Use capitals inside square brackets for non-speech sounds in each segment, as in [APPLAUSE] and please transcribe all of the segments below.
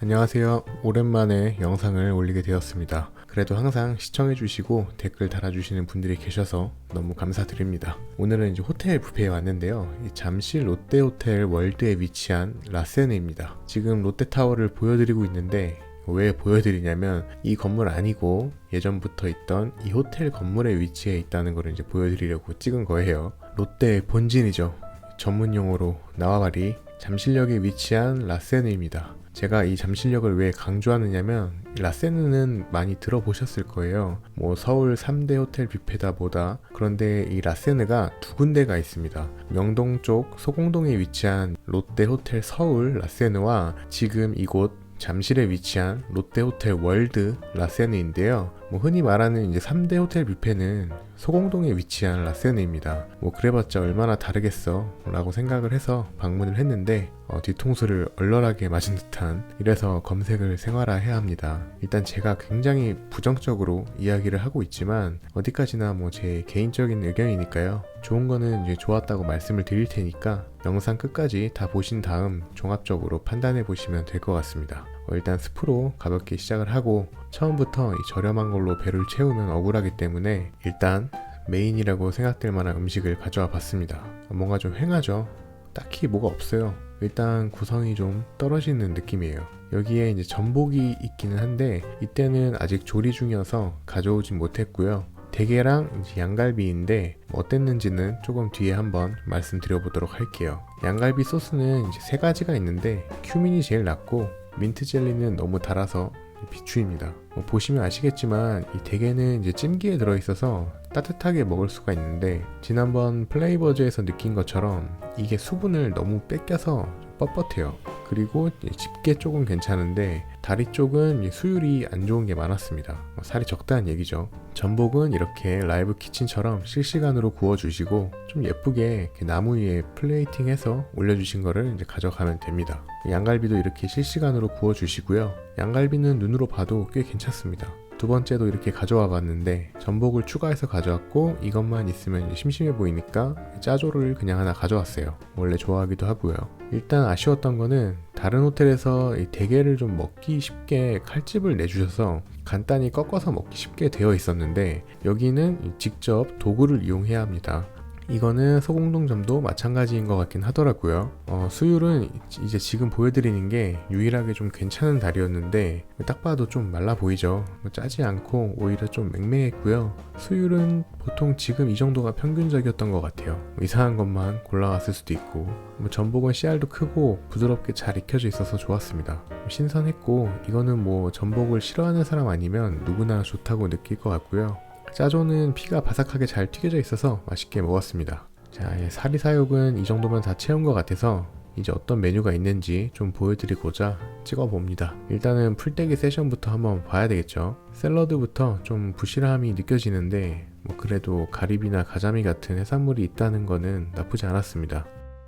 안녕하세요. 오랜만에 영상을 올리게 되었습니다. 그래도 항상 시청해주시고 댓글 달아주시는 분들이 계셔서 너무 감사드립니다. 오늘은 이제 호텔 뷔페에 왔는데요. 이 잠실 롯데호텔 월드에 위치한 라세네입니다. 지금 롯데타워를 보여드리고 있는데 왜 보여드리냐면 이 건물 아니고 예전부터 있던 이 호텔 건물의 위치에 있다는 걸 이제 보여드리려고 찍은 거예요. 롯데의 본진이죠. 전문 용어로 나와바리 잠실역에 위치한 라세네입니다. 제가 이 잠실역을 왜 강조하느냐면 이 라세네는 많이 들어보셨을 거예요. 뭐 서울 3대 호텔 뷔페다 보다 그런데 이 라세네가 두 군데가 있습니다. 명동 쪽 소공동에 위치한 롯데 호텔 서울 라세네와 지금 이곳 잠실에 위치한 롯데호텔 월드 라세네인데요. 뭐 흔히 말하는 이제 3대 호텔 뷔페는 소공동에 위치한 라세네입니다. 뭐 그래봤자 얼마나 다르겠어 라고 생각을 해서 방문을 했는데 어, 뒤통수를 얼얼하게 맞은 듯한 이래서 검색을 생활화해야 합니다. 일단 제가 굉장히 부정적으로 이야기를 하고 있지만 어디까지나 뭐 제 개인적인 의견이니까요. 좋은 거는 이제 좋았다고 말씀을 드릴 테니까 영상 끝까지 다 보신 다음 종합적으로 판단해 보시면 될 것 같습니다. 어, 일단 스프로 가볍게 시작을 하고 처음부터 이 저렴한 걸로 배를 채우면 억울하기 때문에 일단 메인이라고 생각될 만한 음식을 가져와 봤습니다. 뭔가 좀 횡하죠? 딱히 뭐가 없어요. 일단 구성이 좀 떨어지는 느낌이에요. 여기에 이제 전복이 있기는 한데 이때는 아직 조리 중이어서 가져오진 못했고요. 대게랑 양갈비인데 뭐 어땠는지는 조금 뒤에 한번 말씀드려보도록 할게요. 양갈비 소스는 이제 세 가지가 있는데 큐민이 제일 낫고 민트 젤리는 너무 달아서 비추입니다. 뭐 보시면 아시겠지만 이 대게는 이제 찜기에 들어있어서 따뜻하게 먹을 수가 있는데 지난번 플레이버즈에서 느낀 것처럼 이게 수분을 너무 뺏겨서 뻣뻣해요. 그리고 집게 쪽은 괜찮은데 다리 쪽은 수율이 안 좋은 게 많았습니다. 뭐 살이 적다는 얘기죠. 전복은 이렇게 라이브 키친처럼 실시간으로 구워주시고 좀 예쁘게 나무 위에 플레이팅해서 올려주신 거를 이제 가져가면 됩니다. 양갈비도 이렇게 실시간으로 구워주시고요. 양갈비는 눈으로 봐도 꽤 괜찮습니다. 두 번째도 이렇게 가져와 봤는데 전복을 추가해서 가져왔고 이것만 있으면 심심해 보이니까 짜조를 그냥 하나 가져왔어요. 원래 좋아하기도 하고요. 일단 아쉬웠던 거는 다른 호텔에서 이 대게를 좀 먹기 쉽게 칼집을 내주셔서 간단히 꺾어서 먹기 쉽게 되어 있었는데 여기는 직접 도구를 이용해야 합니다. 이거는 소공동점도 마찬가지인 것 같긴 하더라고요. 어, 수율은 이제 지금 보여드리는 게 유일하게 좀 괜찮은 다리였는데 딱 봐도 좀 말라 보이죠. 뭐 짜지 않고 오히려 좀 맹맹했고요. 수율은 보통 지금 이 정도가 평균적이었던 것 같아요. 뭐 이상한 것만 골라왔을 수도 있고 뭐 전복은 씨알도 크고 부드럽게 잘 익혀져 있어서 좋았습니다. 신선했고 이거는 뭐 전복을 싫어하는 사람 아니면 누구나 좋다고 느낄 것 같고요. 짜조는 피가 바삭하게 잘 튀겨져 있어서 맛있게 먹었습니다. 자, 예, 사리 사욕은 이 정도면 다 채운 것 같아서 이제 어떤 메뉴가 있는지 좀 보여드리고자 찍어봅니다. 일단은 풀떼기 세션부터 한번 봐야 되겠죠. 샐러드부터 좀 부실함이 느껴지는데 뭐 그래도 가리비나 가자미 같은 해산물이 있다는 거는 나쁘지 않았습니다.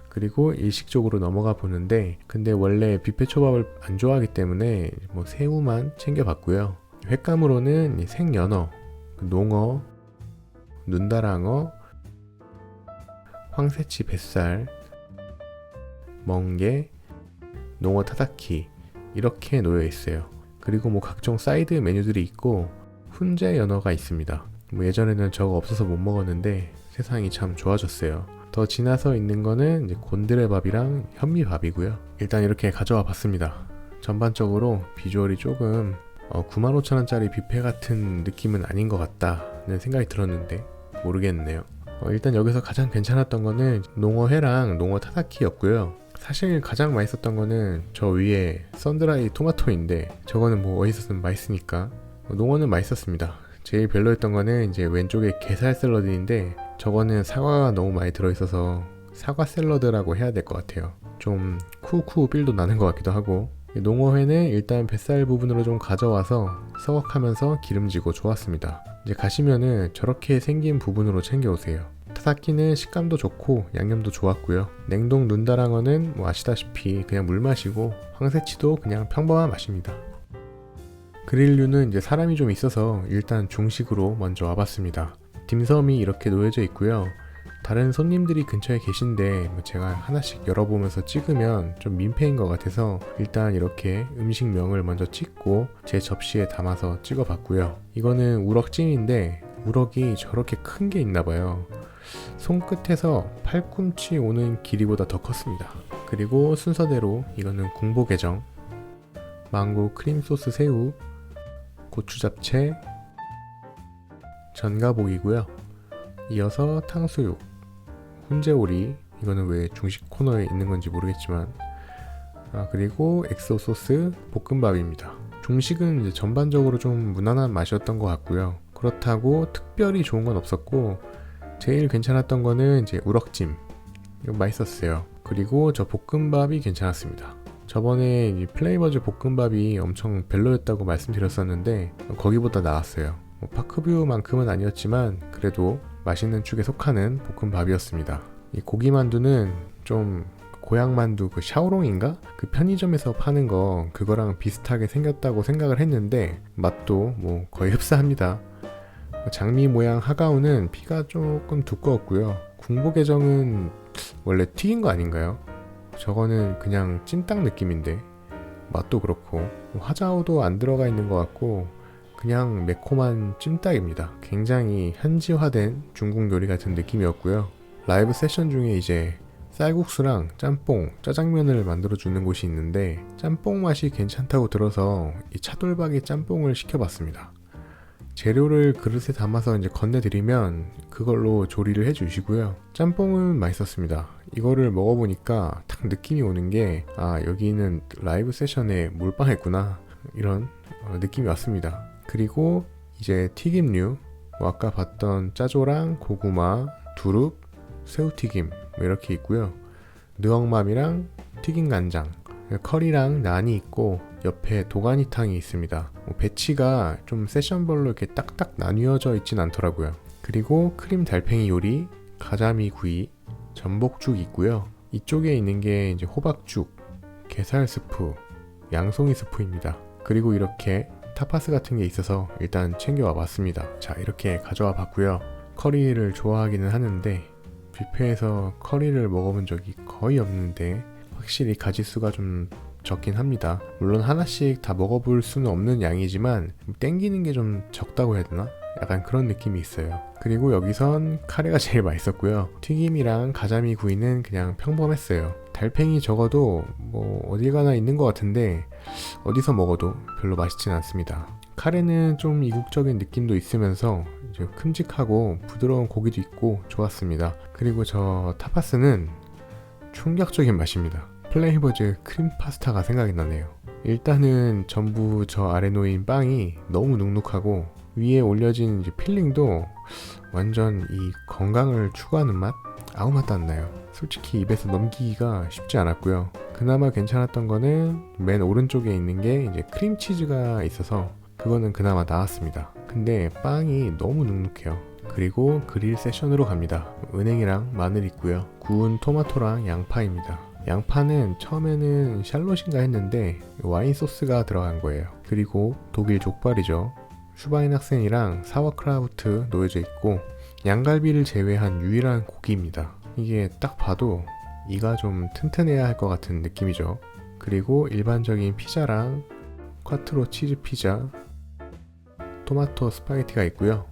그리고 일식적으로 넘어가 보는데 근데 원래 뷔페 초밥을 안 좋아하기 때문에 뭐 새우만 챙겨봤고요. 횟감으로는 생연어, 농어, 눈다랑어, 황새치 뱃살, 멍게, 농어 타다키 이렇게 놓여 있어요. 그리고 뭐 각종 사이드 메뉴들이 있고 훈제 연어가 있습니다. 뭐 예전에는 저거 없어서 못 먹었는데 세상이 참 좋아졌어요. 더 지나서 있는 거는 곤드레밥이랑 현미밥이고요. 일단 이렇게 가져와 봤습니다. 전반적으로 비주얼이 조금 어, 95,000원짜리 뷔페 같은 느낌은 아닌 것 같다는 생각이 들었는데 모르겠네요. 어, 일단 여기서 가장 괜찮았던 거는 농어회랑 농어 타다키였고요. 사실 가장 맛있었던 거는 저 위에 썬드라이 토마토인데 저거는 뭐 어디서든 맛있으니까 어, 농어는 맛있었습니다. 제일 별로였던 거는 이제 왼쪽에 게살 샐러드인데 저거는 사과가 너무 많이 들어있어서 사과 샐러드라고 해야 될 것 같아요. 좀 쿠쿠 빌도 나는 것 같기도 하고 농어회는 일단 뱃살 부분으로 좀 가져와서 서걱하면서 기름지고 좋았습니다. 이제 가시면은 저렇게 생긴 부분으로 챙겨오세요. 타사키는 식감도 좋고 양념도 좋았고요. 냉동 눈다랑어는 뭐 아시다시피 그냥 물 마시고 황새치도 그냥 평범한 맛입니다. 그릴류는 이제 사람이 좀 있어서 일단 중식으로 먼저 와봤습니다. 딤섬이 이렇게 놓여져 있고요. 다른 손님들이 근처에 계신데 뭐 제가 하나씩 열어보면서 찍으면 좀 민폐인 것 같아서 일단 이렇게 음식명을 먼저 찍고 제 접시에 담아서 찍어봤고요. 이거는 우럭찜인데 우럭이 저렇게 큰 게 있나 봐요. 손끝에서 팔꿈치 오는 길이보다 더 컸습니다. 그리고 순서대로 이거는 궁보게정, 망고 크림 소스 새우, 고추 잡채, 전가복이고요. 이어서 탕수육, 훈제오리, 이거는 왜 중식 코너에 있는 건지 모르겠지만, 아, 그리고 엑소 소스 볶음밥입니다. 중식은 이제 전반적으로 좀 무난한 맛이었던 것 같고요. 그렇다고 특별히 좋은 건 없었고, 제일 괜찮았던 거는 이제 우럭찜. 이거 맛있었어요. 그리고 저 볶음밥이 괜찮았습니다. 저번에 이 플레이버즈 볶음밥이 엄청 별로였다고 말씀드렸었는데 거기보다 나았어요. 뭐 파크뷰만큼은 아니었지만 그래도 맛있는 축에 속하는 볶음밥이었습니다. 이 고기 만두는 좀 고향 만두 그 샤오롱인가? 그 편의점에서 파는 거 그거랑 비슷하게 생겼다고 생각을 했는데 맛도 뭐 거의 [LAUGHS] 흡사합니다. 장미 모양 하가오는 피가 조금 두꺼웠고요. 궁보게정은 원래 튀긴 거 아닌가요? 저거는 그냥 찐딱 느낌인데 맛도 그렇고 화자오도 안 들어가 있는 것 같고 그냥 매콤한 찜닭입니다. 굉장히 현지화된 중국 요리 같은 느낌이었고요. 라이브 세션 중에 이제 쌀국수랑 짬뽕, 짜장면을 만들어 주는 곳이 있는데 짬뽕 맛이 괜찮다고 들어서 이 차돌박이 짬뽕을 시켜봤습니다. 재료를 그릇에 담아서 이제 건네드리면 그걸로 조리를 해주시고요. 짬뽕은 맛있었습니다. 이거를 먹어보니까 딱 느낌이 오는 게, 아, 여기는 라이브 세션에 몰빵했구나. 이런 어, 느낌이 왔습니다. 그리고 이제 튀김류, 뭐 아까 봤던 짜조랑 고구마, 두릅, 새우튀김, 뭐 이렇게 있고요. 느엉맘이랑 튀김 간장, 커리랑 난이 있고 옆에 도가니탕이 있습니다. 뭐 배치가 좀 세션별로 이렇게 딱딱 나뉘어져 있진 않더라고요. 그리고 크림 달팽이 요리, 가자미 구이, 전복죽 있고요. 이쪽에 있는 게 이제 호박죽, 게살 스프, 양송이 스프입니다. 그리고 이렇게 타파스 같은 게 있어서 일단 챙겨와 봤습니다. 자, 이렇게 가져와 봤고요. 커리를 좋아하기는 하는데 뷔페에서 커리를 먹어본 적이 거의 없는데 확실히 가지수가 좀 적긴 합니다. 물론 하나씩 다 먹어볼 수는 없는 양이지만 땡기는 게 좀 적다고 해야 되나? 약간 그런 느낌이 있어요. 그리고 여기선 카레가 [LAUGHS] 제일 맛있었고요. 튀김이랑 가자미 구이는 그냥 평범했어요. 달팽이 적어도 뭐 어디 가나 있는 것 같은데 어디서 먹어도 별로 맛있진 않습니다. 카레는 좀 이국적인 느낌도 있으면서 큼직하고 부드러운 고기도 있고 좋았습니다. 그리고 저 타파스는 충격적인 맛입니다. 플레이버즈 크림 파스타가 생각이 나네요. 일단은 전부 저 아래 놓인 빵이 너무 눅눅하고 위에 올려진 필링도 완전 이 건강을 추구하는 맛? 아무 맛도 안 나요. 솔직히 입에서 넘기기가 쉽지 않았고요. 그나마 괜찮았던 거는 맨 오른쪽에 있는 게 이제 크림치즈가 있어서 그거는 그나마 나았습니다. 근데 빵이 너무 눅눅해요. 그리고 그릴 세션으로 갑니다. 은행이랑 마늘 있고요. 구운 토마토랑 양파입니다. 양파는 처음에는 샬롯인가 했는데 와인 소스가 들어간 거예요. 그리고 독일 족발이죠. 슈바인 학생이랑 사워크라우트 놓여져 있고 양갈비를 제외한 유일한 고기입니다. 이게 딱 봐도 이가 좀 튼튼해야 할 것 같은 느낌이죠. 그리고 일반적인 피자랑 쿼트로 치즈 피자, 토마토 스파게티가 있고요.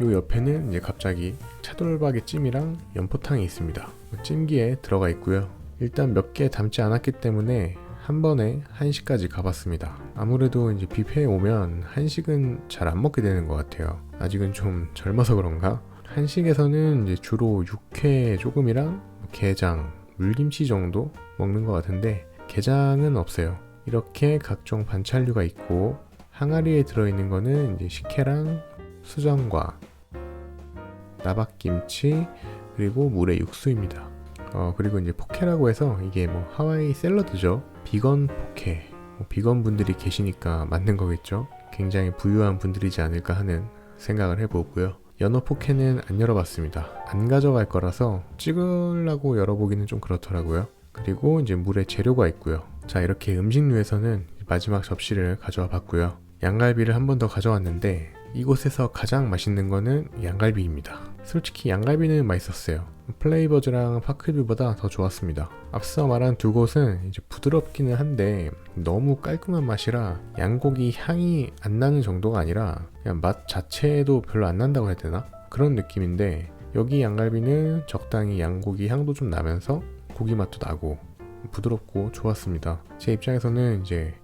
요 옆에는 이제 갑자기 차돌박이 찜이랑 연포탕이 있습니다. 찜기에 들어가 있고요. 일단 몇 개 담지 않았기 때문에 한 번에 한식까지 가봤습니다. 아무래도 이제 뷔페에 오면 한식은 잘 안 먹게 되는 것 같아요. 아직은 좀 젊어서 그런가? 한식에서는 이제 주로 육회 조금이랑 게장, 물김치 정도 먹는 것 같은데 게장은 없어요. 이렇게 각종 반찬류가 있고 항아리에 들어있는 거는 이제 식혜랑 수정과 나박김치 그리고 물의 육수입니다. 어 그리고 이제 포케라고 해서 이게 뭐 하와이 샐러드죠. 비건 포케. 뭐 비건 분들이 계시니까 맞는 거겠죠. 굉장히 부유한 분들이지 않을까 하는 생각을 해보고요. 연어 포케는 안 열어봤습니다. 안 가져갈 거라서 찍으려고 열어보기는 좀 그렇더라고요. 그리고 이제 물에 재료가 있고요. 자 이렇게 음식류에서는 마지막 접시를 가져와 봤고요. 양갈비를 한 번 더 가져왔는데 이곳에서 가장 맛있는 거는 양갈비입니다. 솔직히 양갈비는 맛있었어요. 플레이버즈랑 파크뷰보다 더 좋았습니다. 앞서 말한 두 곳은 이제 부드럽기는 한데 너무 깔끔한 맛이라 양고기 향이 안 나는 정도가 아니라 그냥 맛 자체도 별로 안 난다고 해야 되나? 그런 느낌인데 여기 양갈비는 적당히 양고기 향도 좀 나면서 고기 맛도 나고 부드럽고 좋았습니다. 제 입장에서는 이제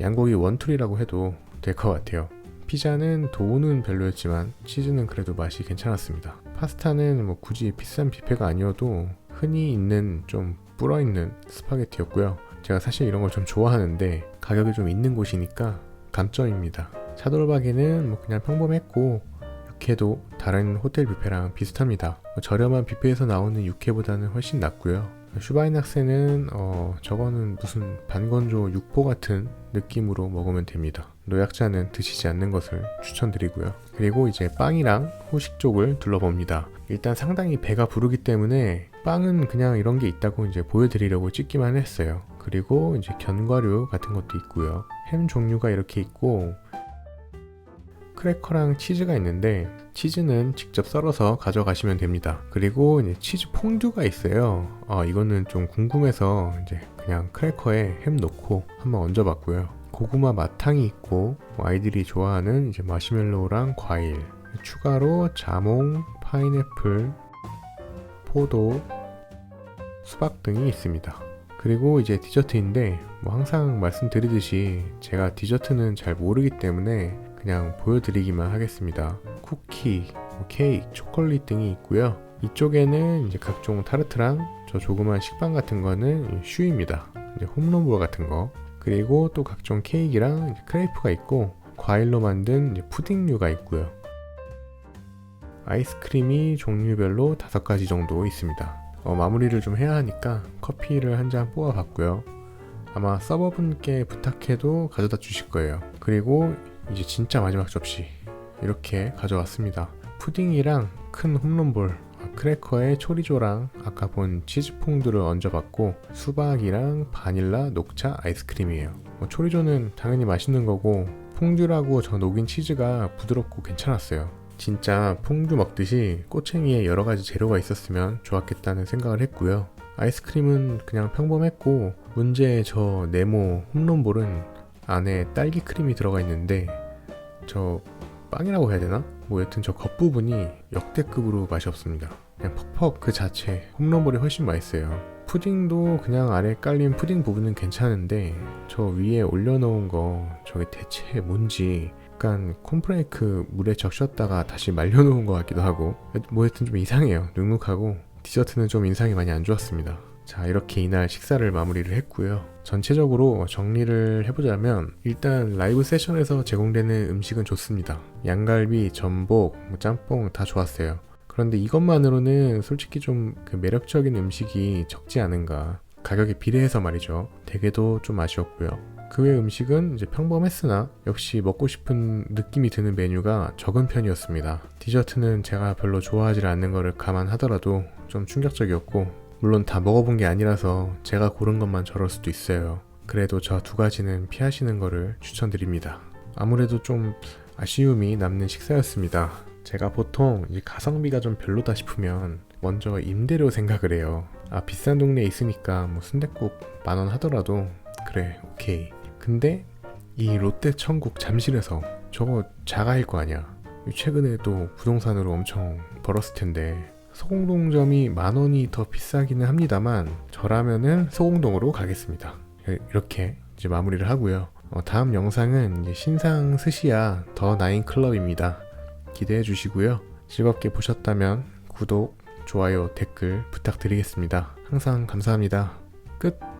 양고기 원툴이라고 해도 될 것 같아요. 피자는 도우는 별로였지만 치즈는 그래도 맛이 괜찮았습니다. 파스타는 뭐 굳이 비싼 뷔페가 아니어도 흔히 있는 좀 불어있는 스파게티였고요. 제가 사실 이런 걸 좀 좋아하는데 가격이 좀 있는 곳이니까 감점입니다. 차돌박이는 뭐 그냥 평범했고 육회도 다른 호텔 뷔페랑 비슷합니다. 뭐 저렴한 뷔페에서 나오는 육회보다는 훨씬 낫고요. 슈바인학세는 어 저거는 무슨 반건조 육포 같은 느낌으로 먹으면 됩니다. 노약자는 드시지 않는 것을 추천드리고요. 그리고 이제 빵이랑 후식 쪽을 둘러봅니다. 일단 상당히 배가 부르기 때문에 빵은 그냥 이런 게 있다고 이제 보여드리려고 찍기만 했어요. 그리고 이제 견과류 같은 것도 있고요. 햄 종류가 이렇게 있고 크래커랑 치즈가 있는데 치즈는 직접 썰어서 가져가시면 됩니다. 그리고 이제 치즈 퐁듀가 있어요. 어, 이거는 좀 궁금해서 이제 그냥 크래커에 햄 넣고 한번 얹어봤고요. 고구마 마탕이 있고 뭐 아이들이 좋아하는 이제 마시멜로우랑 과일 추가로 자몽, 파인애플, 포도, 수박 등이 있습니다. 그리고 이제 디저트인데 뭐 항상 말씀드리듯이 제가 디저트는 잘 모르기 때문에 그냥 보여드리기만 하겠습니다. 쿠키, 뭐 케이크, 초콜릿 등이 있고요. 이쪽에는 이제 각종 타르트랑 저 조그만 식빵 같은 거는 슈입니다. 이제 홈런볼 같은 거. 그리고 또 각종 케이크랑 크레이프가 있고 과일로 만든 푸딩류가 있고요. 아이스크림이 종류별로 다섯 가지 정도 있습니다. 어, 마무리를 좀 해야 하니까 커피를 한 잔 뽑아봤고요. 아마 서버분께 부탁해도 가져다 주실 거예요. 그리고 이제 진짜 마지막 접시 이렇게 가져왔습니다. 푸딩이랑 큰 홈런볼, 아, 크래커에 초리조랑 아까 본 치즈퐁드를 얹어봤고 수박이랑 바닐라 녹차 아이스크림이에요. 뭐 초리조는 당연히 맛있는 거고 퐁듀라고 저 녹인 치즈가 부드럽고 괜찮았어요. 진짜 퐁듀 먹듯이 꼬챙이에 여러 가지 재료가 있었으면 좋았겠다는 생각을 했고요. 아이스크림은 그냥 평범했고 문제의 저 네모 홈런볼은 안에 딸기 크림이 들어가 있는데 저 빵이라고 해야 되나? 뭐 여튼 저 겉부분이 역대급으로 맛이 없습니다. 그냥 퍽퍽 그 자체 홈런볼이 훨씬 맛있어요. 푸딩도 그냥 아래 깔린 푸딩 부분은 괜찮은데 저 위에 올려놓은 거 저게 대체 뭔지 약간 콘프레이크 물에 적셨다가 다시 말려놓은 것 같기도 하고 뭐 여튼 좀 이상해요. 눅눅하고 디저트는 좀 인상이 많이 안 좋았습니다. 자 이렇게 이날 식사를 마무리를 했고요. 전체적으로 정리를 해보자면 일단 라이브 세션에서 제공되는 음식은 좋습니다. 양갈비, 전복, 뭐 짬뽕 다 좋았어요. 그런데 이것만으로는 솔직히 좀 그 매력적인 음식이 적지 않은가. 가격에 비례해서 말이죠. 대게도 좀 아쉬웠고요. 그 외 음식은 이제 평범했으나 역시 먹고 싶은 느낌이 드는 메뉴가 적은 편이었습니다. 디저트는 제가 별로 좋아하지 않는 거를 감안하더라도 좀 충격적이었고 물론 다 먹어본 게 아니라서 제가 고른 것만 저럴 수도 있어요. 그래도 저 두 가지는 피하시는 거를 추천드립니다. 아무래도 좀 아쉬움이 남는 식사였습니다. 제가 보통 이 가성비가 좀 별로다 싶으면 먼저 임대료 생각을 해요. 아 비싼 동네에 있으니까 뭐 순댓국 만 원 하더라도 그래 오케이. 근데 이 롯데 천국 잠실에서 저거 자가일 거 아니야. 최근에도 부동산으로 엄청 벌었을 텐데 소공동점이 만 원이 더 비싸기는 합니다만 저라면은 소공동으로 가겠습니다. 이렇게 이제 마무리를 하고요. 어, 다음 영상은 신상 스시야 더 나인 클럽입니다. 기대해 주시고요. 즐겁게 보셨다면 구독, 좋아요, 댓글 부탁드리겠습니다. 항상 감사합니다. 끝.